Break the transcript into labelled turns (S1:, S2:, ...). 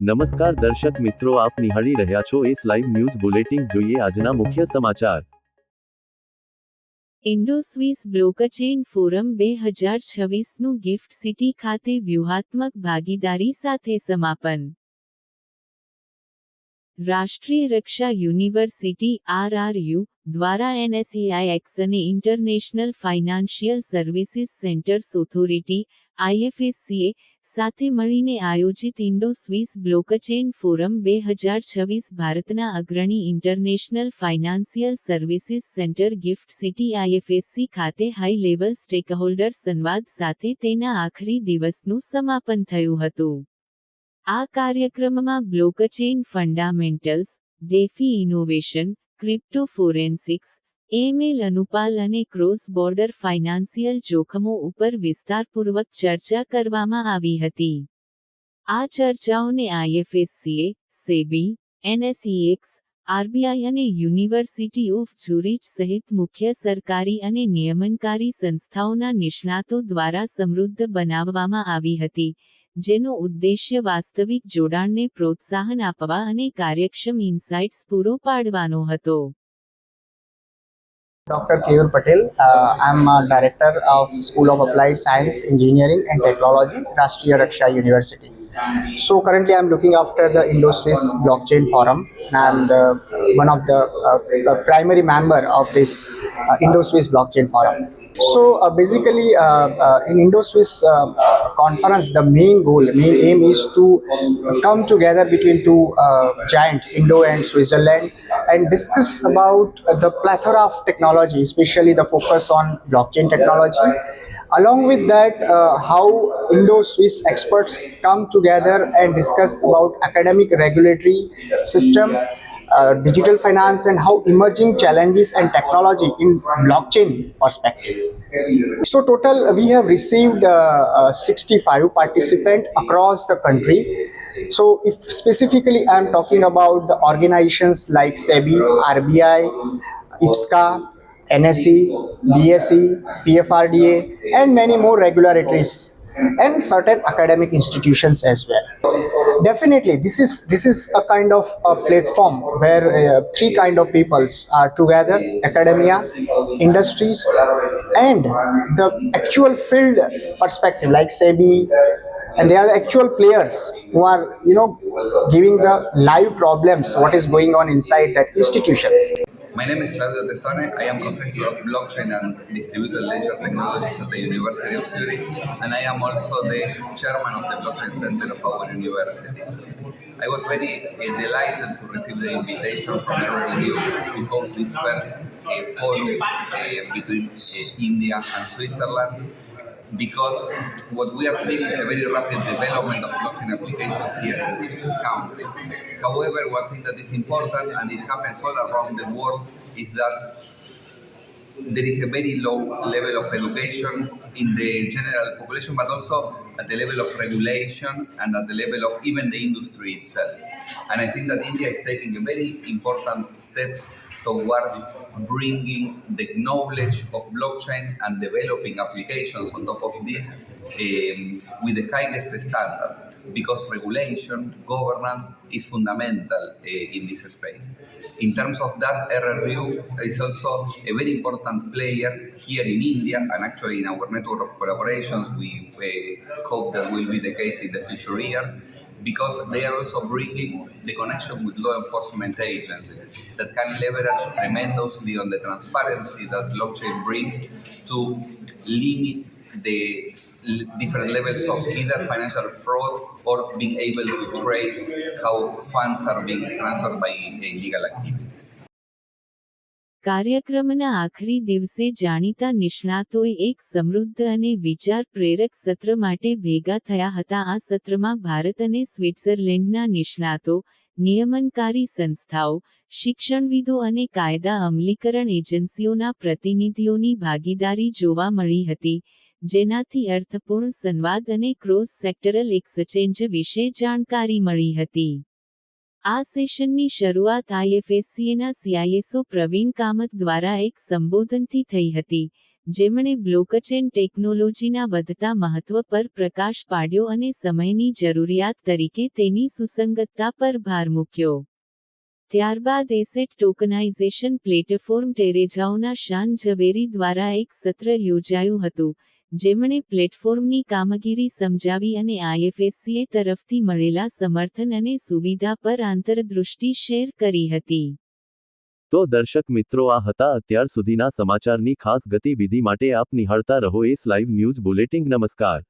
S1: નમસ્કાર દર્શક મિત્રો, આપ નિહાળી રહ્યા છો એસ લાઈવ ન્યૂઝ બુલેટિન. જોઈએ આજના મુખ્ય સમાચાર.
S2: ઇન્ડો સ્વિસ બ્લોકચેન ફોરમ બે હજાર છવ્વીસનું ગિફ્ટ સિટી ખાતે વ્યૂહાત્મક ભાગીદારી સાથે સમાપન. રાષ્ટ્રીય રક્ષા યુનિવર્સિટી આરઆરયુ દ્વારા એનએસએઆઈ એક્સ અને international financial services centres authority IFSCA સાથે મળીને આયોજિત ઇન્ડો સ્વિસ બ્લોકચેન ફોરમ બે હજાર છવ્વીસ ભારતના અગ્રણી international financial services centre GIFT City IFSC ખાતે હાઈ લેવલ સ્ટેકહોલ્ડર સંવાદ સાથે તેના આખરી દિવસનું સમાપન થયું હતું. આ કાર્યક્રમમાં blockchain fundamentals DeFi innovation, crypto forensics AML અનુપાલ અને ક્રોસ બોર્ડર ફાઇનાન્સિયલ જોખમો ઉપર વિસ્તારપૂર્વક ચર્ચા કરવામાં આવી હતી. આ ચર્ચાઓને આઈએફએસસીએ, સેબી, એનએસઈએક્સ, આરબીઆઈ અને યુનિવર્સિટી ઓફ ઝુરિચ સહિત મુખ્ય સરકારી અને નિયમનકારી સંસ્થાઓના નિષ્ણાતો દ્વારા સમૃદ્ધ બનાવવામાં આવી હતી, જેનો ઉદ્દેશ્ય વાસ્તવિક જોડાણને પ્રોત્સાહન આપવા અને કાર્યક્ષમ ઇન્સાઇટ્સ પૂરો પાડવાનો હતો.
S3: Dr. Keyur Patel. Uh, I'm a director of School of Applied Science, Engineering and Technology, Rashtriya Raksha University. So currently I'm looking after the Indo-Swiss Blockchain Forum and uh, one of the uh, primary member of this uh, Indo-Swiss Blockchain Forum. So uh, basically, uh, uh, in Indo-Swiss uh, conference, the main goal, main aim is to come together between two uh, giant, Indo and Switzerland, and discuss about the plethora of technology, especially the focus on blockchain technology. Along with that, uh, how Indo-Swiss experts come together and discuss about academic regulatory system uh, digital finance and how emerging challenges and technology in blockchain perspective. So total we have received uh, uh, 65 participants across the country. So if specifically I am talking about the organizations like SEBI, RBI, IPSCA, NSE, BSE, PFRDA and many more regulatories and certain academic institutions as well. Definitely this is this is a kind of a platform where uh, three kind of peoples are together academia industries and the actual field perspective like sebi and they are the actual players who are you know giving the live problems what is going on inside that institutions
S4: My name is Claudio Tesone. I am professor of blockchain and distributed ledger technologies at the University of Zurich, and I am also the chairman of the blockchain center of our university. I was very uh, delighted to receive the invitation from RRU to host this first uh, forum uh, between India and Switzerland because what we are seeing is a very rapid development of blockchain applications here in this country. However, one thing that is important and it happens all around the world is that there is a very low level of education in the general population, but also at the level of regulation and at the level of even the industry itself. And I think that India is taking a very important steps towards bringing the knowledge of blockchain and developing applications on top of this with the highest standards because regulation, governance is fundamental uh, in this space. In terms of that, RRU is also a very important player here in India and actually in our network of collaborations. We hope that will be the case in the future years because they are also bringing the connection with law enforcement agencies that can leverage tremendously on the transparency that blockchain brings to limit the different levels of either financial fraud or being able to trace how funds are being transferred by illegal activities.
S2: કાર્યક્રમના આખરી દિવસે જાણીતા નિષ્ણાતોએ એક સમૃદ્ધ અને વિચાર પ્રેરક સત્ર માટે ભેગા થયા હતા આ સત્રમાં ભારત અને સ્વિટ્ઝરલેન્ડના નિષ્ણાતો, નિયમનકારી સંસ્થાઓ, શિક્ષણવિદો અને કાયદા અમલીકરણ એજન્સીઓના પ્રતિનિધિઓની ભાગીદારી જોવા મળી હતી જેનાથી અર્થપૂર્ણ સંવાદ અને ક્રોસ સેક્ટરલ એક્સચેન્જ વિશે જાણકારી મળી હતી. આ સેશનની શરૂઆત આઈએફએસસીએના સીઆઈએસઓ પ્રવીણ કામત દ્વારા એક સંબોધનથી થઈ હતી, જેમણે બ્લોકચેન ટેકનોલોજીના વધતા મહત્વ પર પ્રકાશ પાડ્યો અને સમયની જરૂરિયાત તરીકે તેની સુસંગતતા પર ભાર મૂક્યો. ત્યારબાદ એસેટ ટોકનાઇઝેશન પ્લેટફોર્મ ટેરેજાઓના શાન ઝવેરી દ્વારા એક સત્ર યોજાયું હતું જેમણે પ્લેટફોર્મની કામગીરી સમજાવી અને આઈએફએસસીએ તરફથી મળેલા સમર્થન અને સુવિધા પર આંતરદૃષ્ટિ શેર કરી હતી.
S1: તો દર્શક મિત્રો, આ હતા અત્યાર સુધીના સમાચારની ખાસ ગતિવિધિ માટે આપ નિહાળતા રહો એસ લાઈવ ન્યૂઝ બુલેટિંગ નમસ્કાર.